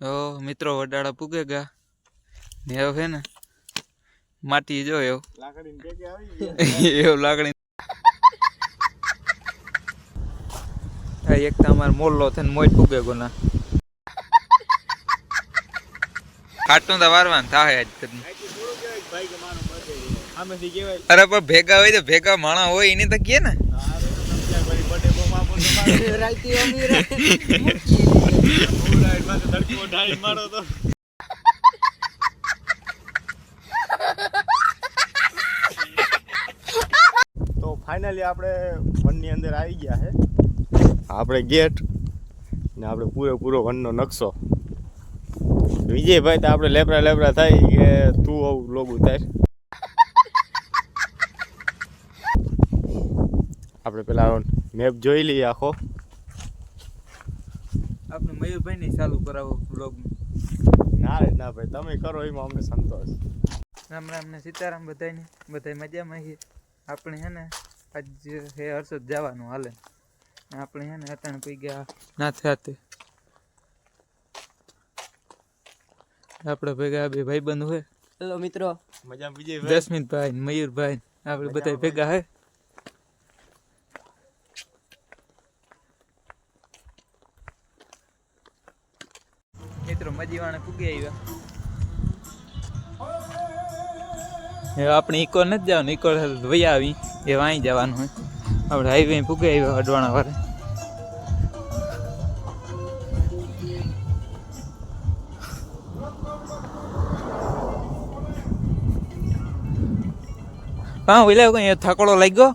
ઓ મિત્રો વડાળા પૂગે ગયા ને હવે હે ને? માટી જો એવું. એવું લાકડી એક તો અમારે મોલ્લો થઈને મોજ પૂગે ગોના. ખાટું તો વારવાનું થાય આજ કરી છે. અરે પણ ભેગા હોય તો ભેગા માણા હોય એને તો કે ને. તો ફાઇનલી આપણે વનની અંદર આવી ગયા છે આપણે ગેટ ને આપણે પૂરેપૂરો વનનો નકશો. વિજયભાઈ તો આપણે લેપરા લેપરા થાય કે તું આવું લોગ ઉતાર આપણે પેલા મેપ જોઈ લઈએ આખો. આપણે મયુરભાઈ ને ચાલુ કરાવો બ્લોગ ના રે ના ભાઈ તમે કરો એમાં અમને સંતોષ. રામ રામ ને સીતારામ બધાને બધા મજામાં છીએ આપણે હે ને આજ હે હર્ષદ જવાનું હાલે. આપણે હે ને અટાણે પી ગયા નાથે સાથે આપણે ભેગા બે ભાઈબંધ હોય હેલો મિત્રો. મજા વિજયભાઈ? જસમીનભાઈ ને મયુરભાઈ આપણે બધા ભેગા હે. મિત્રો, મજીવાણે પૂગી આવ્યા. આપણે ઇકો નથી જવાનું ઇકો વૈયા આવી, એ વાંઈ જવાનું હોય. આપણે હાઈવે પૂગી આવ્યા અડવાણા વારે. હા ઓલા કઈ થાકડો લાગી ગયો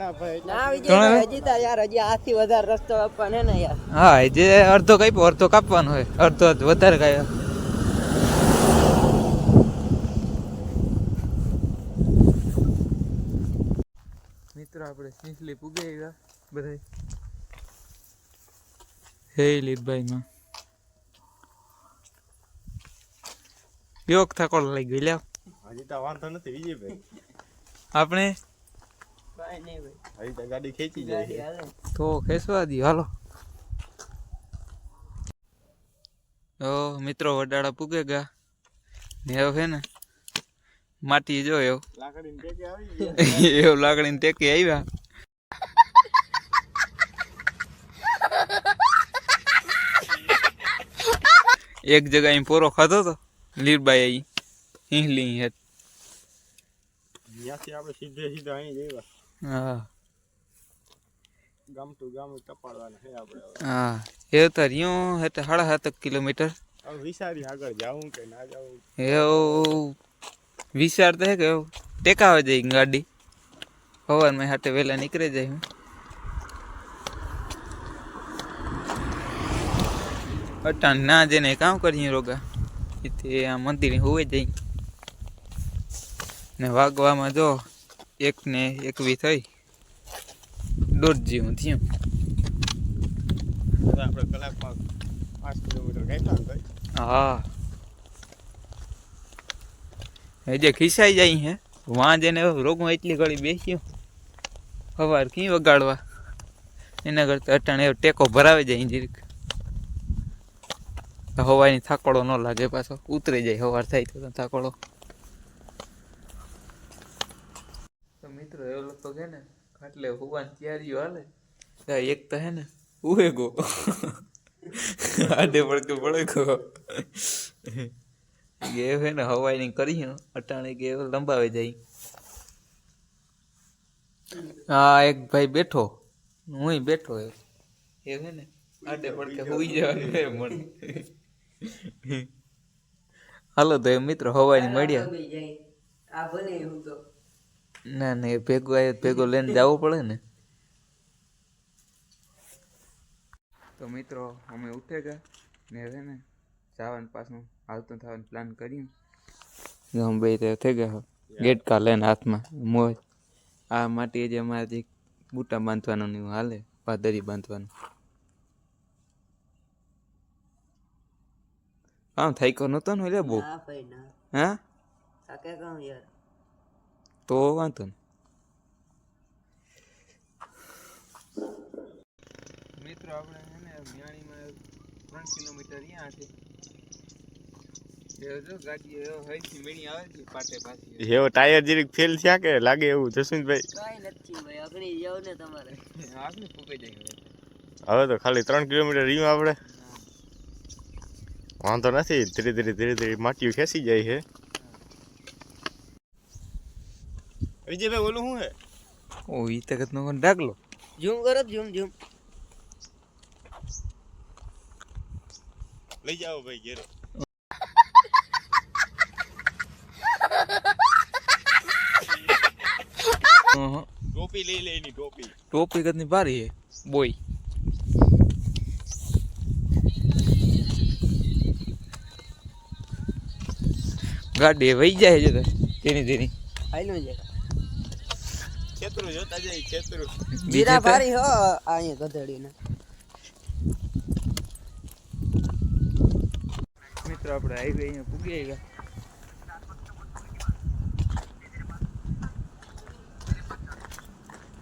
ના ભાઈ. ના વિજય હજી તો યાર હજી આથી વધારે રસ્તો આપવાનો ને યાર. હા જે અડધો કાપ્યો અડધો કાપવાનો હોય. અડધો વધારે કાપ્યો. મિત્રો આપણે સિંસલી પૂગે ગયા બધા હે લીધભાઈ માં યોગ થાકોડ લઈ ગઈ લ્યાવ હજી તો વાંધો નથી વિજયભાઈ આપણે ખેંચી જાય તો ખેંચવા દી હાલો. ઓ મિત્રો વડાળા પૂગે ગયા ને હવે ને માટી જો એવું લાકડીને એવું લાગણીને ટેકે આવ્યા એક જગ્યાએ અહીં પોરો ખાધો તો લીરબાઈ હિંહલી હેઠ ત્યાંથી આપણે સીધે સીધા અહીં જઈવા હા. ગામ ટુ ગામ ટપાડવાના છે આપણે હવે. હા. એ તો રહ્યો હેતે સાડા સાત કિલોમીટર. હવે વિચારી આગળ જાવું કે ના જાવું? એવું. વિચાર તો હે કે એવું? ટેકાવે જાય ગાડી. સવારમાં હાથે વહેલા નીકળી જાય હું અટાણ ના જઈને કામ કરીએ રોગા. તે આ મંદિર હોવે જાય. ને વાગવામાં જો એક ને એકવી થઈ. દોઢ જેવું થયું આપણે કલાકમાં પાંચ કિલોમીટર કાઢ્યા હા. એ જે ખિસાઈ જાય હે. વાં જેને રોગમાં એટલી ઘડી બેસ્યો. સવાર કી વગાડવા? એના કરતા અટાણે એવો ટેકો ભરાવી જાય જીરીક હવાની થાકડો ન લાગે પાછો. ઉતરી જાય સવાર થાય તો થાકડો તો મિત્રો લોકો છે ને, એટલે હોવાની તૈયારીઓ હાલે. એક તો હે ને ઉહે ગો આડે પડકે પડે ગો કે હે ને હવાઈ ની કરી અટાણે કે લંબાવે જાય. હા એક ભાઈ બેઠો હું બેઠો એ હે ને, આડે પડકે હોઈ જવાનું હે હાલો તો એ મિત્ર હવાઈ મળ્યા. આ ભલે હું તો. ના ના એ ભેગો આવ્યો ભેગો લઈને જવું પડે ને. તો મિત્રો અમે ઉઠે ગયા ને હવે ને જવાનું પાછું હાલતું થવાનું પ્લાન કર્યું અમે બે ત્યાં થઈ ગયા ગેટ કા લઈને હાથમાં મોજ. આ માટે જે અમારે જે બૂટા બાંધવાનું ને હાલે પાદરી બાંધવાનું. આમ થાય નતો ને એટલે બહુ. ના ભાઈ હા? થાકે કામ યાર. તો વાંધો ને મિત્રો આપણે છે ને મ્યાણીમાં ત્રણ કિલોમીટર અહીંયા છે ગાડી હઈથી મીણી આવે છે પાટે પાછી એવો ટાયર જરીક ફેલ થયા કે લાગે એવું જસવંતભાઈ કાંઈ નથી ભાઈ અગણી જાવ ને તમારે આપણે ફૂકાઈ જાય હવે તો ખાલી ત્રણ કિલોમીટર રીમ આપણે વાંધો નથી ધીરે ધીરે ધીરે ધીરે માટીઓ ખેંચી જાય છે વિજયભાઈ ઓલું શું હે ઓ ઈ તકત નો કોણ ડાકલો ઝૂમ કરો ઝૂમ ઝૂમ. લઈ જાઓ ભાઈ ઘેર. ટોપી લઈ લે એની ટોપી. ટોપી કદની ભારી હે બોય. ગાડી વહી જાય છે તેની તેની. હાલ્યું છે ખેતરું જોતા જાય ખેતરું. જીરા ભારી હો અહીંયા ગધેડીને. મિત્રો આપણે હાઈવે અહીંયા પૂગી આવ્યા.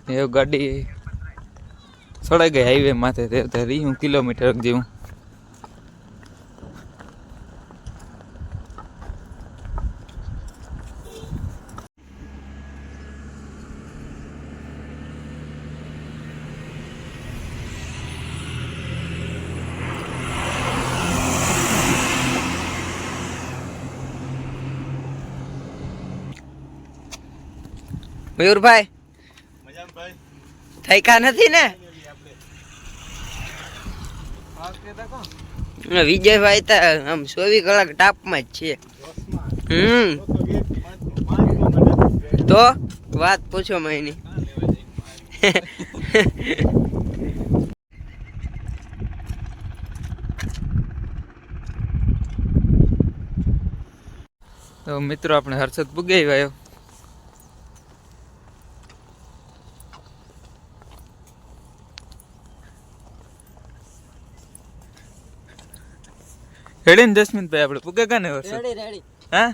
એ ગાડી સડાઈ ગઈ હાઈવે માથે તે હું કિલોમીટર જેવું. મયુરભાઈ મજામાં ભાઈ થઈકા નથી ને? વિજયભાઈ તો આમ ચોવીસ કલાક ટાપમાં જ છે. હમ. તો વાત પૂછો મહિની તો મિત્રો આપણે હર્ષદ પુગાઈ આવ્યો રેડી ને જસમીનભાઈ આપણે પૂગે કાને હર્ષદ રેડી રેડી. હા?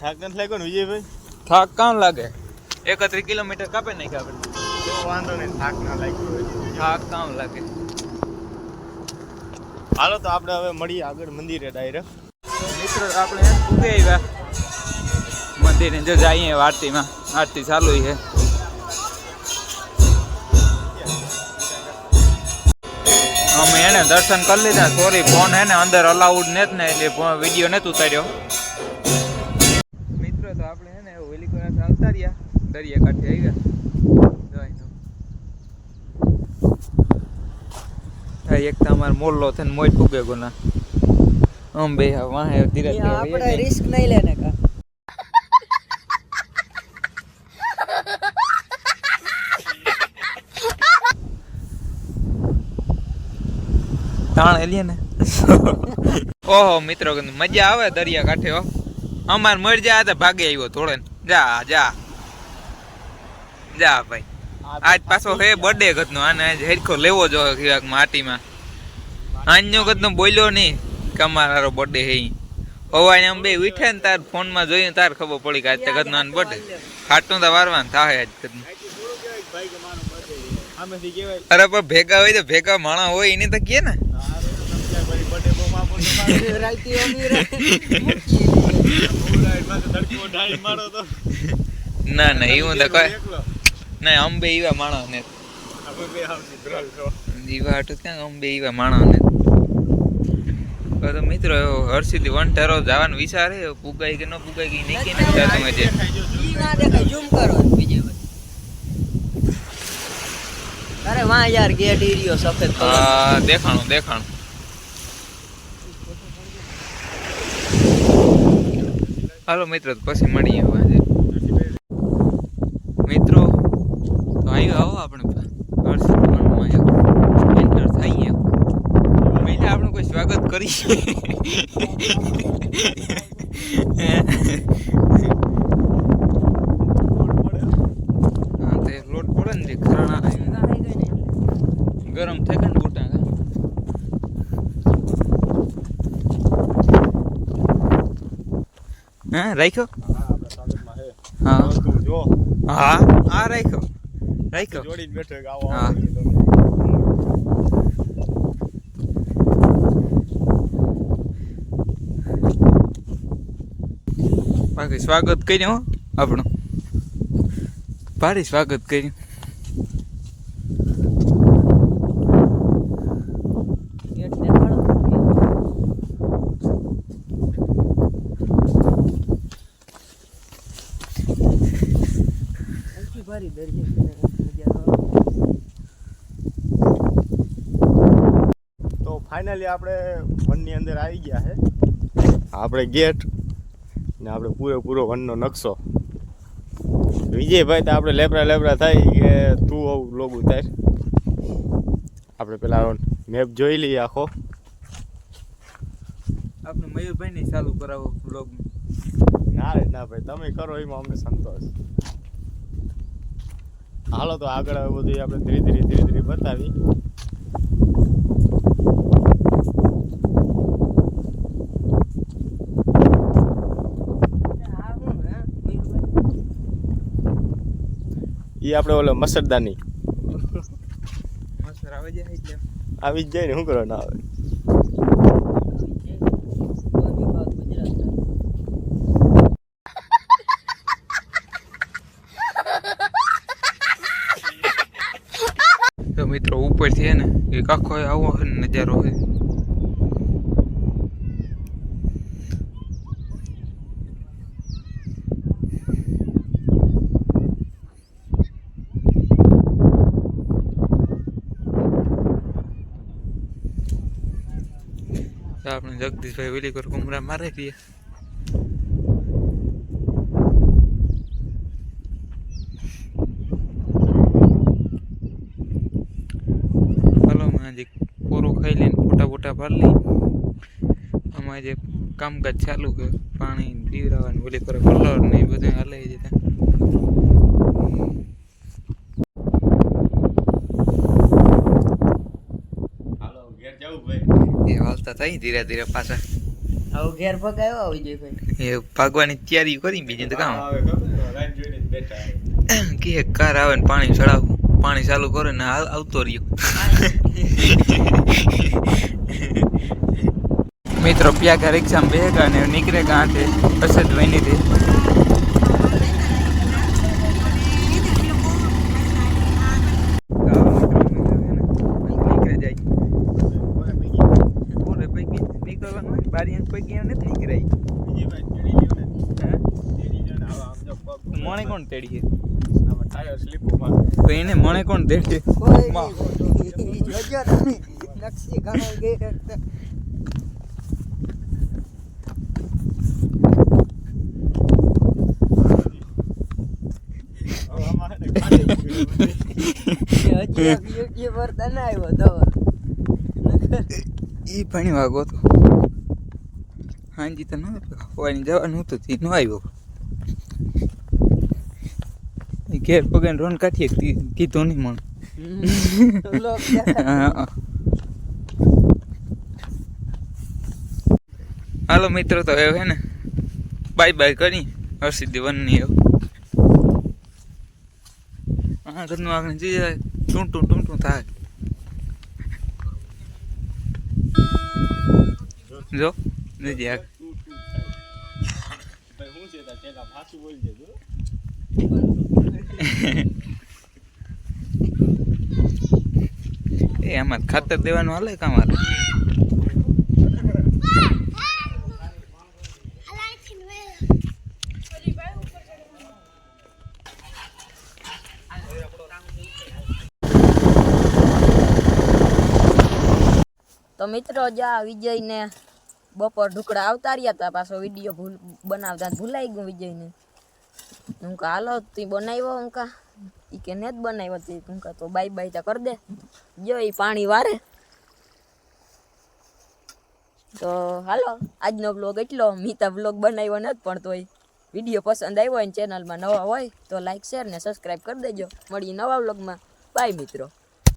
થાક નથી લાગ્યો ને વિજયભાઈ? થાક કામ લાગે? એકત્રીસ કિલોમીટર કાપે નાખ્યા આપણે. તો વાંધો નહીં થાક ના લાગ્યો થાક કામ લાગે? હાલો તો આપણે હવે મળીએ આગળ મંદિરે ડાયરેક્ટ. મિત્રો આપણે પૂગે આવ્યા. મંદિરે જો જઈએ આરતીમાં આરતી ચાલુ છે. એને દર્શન કરી લીધા. સોરી ફોન હે ને અંદર અલાઉડ ને ને એટલે વીડિયો નથી ઉતાર્યો. મિત્રો તો આપણે હે ને વેલી કોરા ચાલતા રહ્યા દરિયા કાંઠે આવી ગયા એક તો અમાર મોલ્લો થઈને મોજ પૂગે ગોના. આમ બે વાહે ધીરે ધીરે આપણે રિસ્ક નહીં લેને કા. તાણ એલિયન ઓહો મિત્રો મજા આવે દરિયા કાંઠે હો. અમાર મર જાય તો ભાગે આવ્યો થોડે જા જા. જા ભાઈ. આજ પાછો હે બર્થડે ગતનો આને આજ હેરખો લેવો જો ખીવાક માટીમાં. આજનો ગતનો બોલ્યો નહીં કે અમારો બર્થડે હે. હવાને આમ બે ઉઠે ને તાર ફોનમાં જોઈને તાર ખબર પડી કે આજ તે ગતનો આનો બર્થડે ખાટું તો વારવાનું થાય આજ ગતનું અરે પણ ભેગા હોય તો ભેગા માણા હોય એને તો કે ને ના ના એવું તો કઈ. ના અંબે એવા માણસ ને. એવા હાટું ક્યાં અંબે એવા માણસ ને તો મિત્રો હર્ષિત વન ટેરો જવાનો વિચાર હે પુગાઈ કે ન પુગાઈ કે નહીં કે નહીં જાતું હજે દેખાય જો, જો. ઈ ના દેખાય ઝૂમ કરો વિજયભાઈ અરે વાહ યાર ગેટ ઈરિયો સફેદ કલર આ દેખાણું દેખાણું. હાલો મિત્રો તો પછી મળીએ આજે. મિત્રો તો આવ્યો આવો આપણે એન્ટર થઈએ. પહેલા આપણું કોઈ સ્વાગત કરીએ હા તે લોટ પડે ને જે ખરાણા ગરમ થાય ને બુટા હા રાખ્યો? હા. હા તું હા રાખ્યો. રાખ્યો. જોડીને બેઠો આવો હા. બાકી સ્વાગત કર્યું હો આપણું. ભારે સ્વાગત કર્યું ગેટ દેખાડો આખી ભારી દરિયા તો ફાઇનલી આપણે વનની અંદર આવી ગયા છે આપણે ગેટ ને આપણે પૂરેપૂરો વનનો નકશો. વિજયભાઈ તો આપણે લેબરા લેબરા થાય કે તું આવું લોગ ઉતાર. આપણે પેલા મેપ જોઈ લઈએ આખો. આપણે મયુરભાઈ ને ચાલુ કરાવો બ્લોગ ના રે ના ભાઈ તમે કરો એમાં અમને સંતોષ. હાલો તો આગળ બધું આપણે ધીરે ધીરે ધીરે ધીરે બતાવી આ શું હે મયુરભાઈ એ આપણે ઓલો મસરદાની. આવે જાય એટલે. આવી જ જાય ને શું કરવા ના આવે? મિત્રો ઉપરથી હે ને એક આખો આવો ને નજારો હે તો આપણે જગદીશભાઈ વેલી કર કુમરા મારે માં જે પોરો ખાઈ લઈને ફોટા ફોટા પાડી લઈ આમાં જે કામકાજ ચાલુ છે પાણી પીવડાવવાનું ઓલી કરે કલર ને બધું હાલે છે ત્યાં હાલો ઘેર જવું ભાઈ થઈ ધીરે ધીરે પાછા. હવે ઘેર પગાયો આવી જાય ભાઈ એ ભાગવાની તૈયારી કરી બીજી તો કામ. આવે ખબર લાઈન જોઈને જ બેઠા કે કાર આવે ને પાણી ચડાવું. પાણી ચાલુ કરે ને આવતો રહ્યો. મિત્રો પ્યાગા રિક્ષામાં બેગા ને નીકળે ગાંઠે અસદ વહીની દે નીકળે જાય ઓરે પૈકી નીકળવાનું હોય બારી પૈકી એમ નથી નીકળાય વિજયભાઈ ચડી ગયો ને હા ચડી ગયો ને હવે આમ જો મણે કોણ તેડીએ? આમાં ટાયર સ્લીપો તો એને મણે કોણ તેડીએ? નકશી ઘણો ગઈ તો. એ વાગો તો. હાંજી તો ન હવાની જવાનું હતું તે ન આવ્યો એ ઘેર પગે રોન કાઢીએ કીધું નહીં. હા. હાલો મિત્રો તો એવું હે ને બાય બાય કરી. હર્ષિત વનની હવે હા ઘરનું આગળ જઈ જાય. ટૂંટું ટૂંટું થાય. જો નજી આગ ભાઈ હું છે તાર પેલા પાછું બોલજે તું. એ આમાં ખાતર દેવાનું હાલે કામ હાલે? તો મિત્રો જા વિજયને બપોર ઢુકડા આવતા રહ્યા હતા. પાછો વીડિયો ભૂલ બનાવતા ભૂલાઈ ગયું વિજયને. હું હાલો, તું બનાવ્યો હું ઈ કે ને જ બનાવ્યો તે. હું તો બાય બાય તો કરી દે. જો એ પાણી વારે. તો હાલો, આજનો બ્લોગ એટલો. મીતા બ્લોગ બનાવ્યો નથી પણ તોય. વીડિયો પસંદ આવ્યો હોય ને ચેનલમાં નવા હોય, તો લાઈક શેર ને સબસ્ક્રાઈબ કરી દેજો. મળીએ નવા બ્લોગમાં બાય મિત્રો.